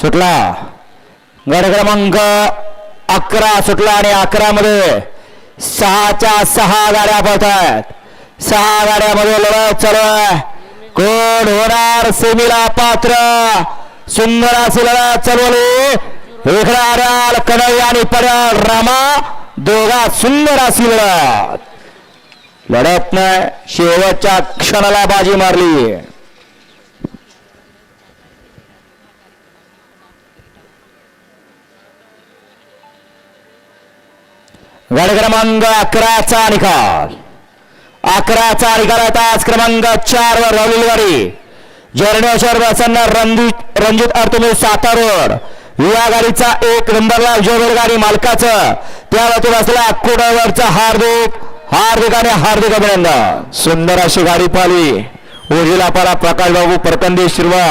सुटला. गड क्रमांक अकरा सुटला आणि अकरा मध्ये सहाच्या सहा गाड्या पळत आहेत सहा गाड्यामध्ये लढत चालू आहे. कोण होणार सेमीला पात्र? सुंदर अशी लढत चालवली इकडे आर्याल कणई आणि पड्याल रामा दोघा सुंदर अशी लढत. लढत शेवटच्या क्षणाला बाजी मारली. गड क्रमांक अकराचा निकाल. अकराचा निकाल तास क्रमांक चार वर राहुल गाडी. जर्नेश्वर प्रसन्न रणजित रणजित अर्थमे सातार रोड या गाडीचा एक नंबरला जोर गाडी मालकाचं. त्या वतीने असलेला कुडावरचा हार्दिक हार्दिक आणि हार्दिक अभिनंदन. सुंदर अशी गाडी पाली उर्जिला पाला प्रकाश बाबू प्रतंदे शिरवा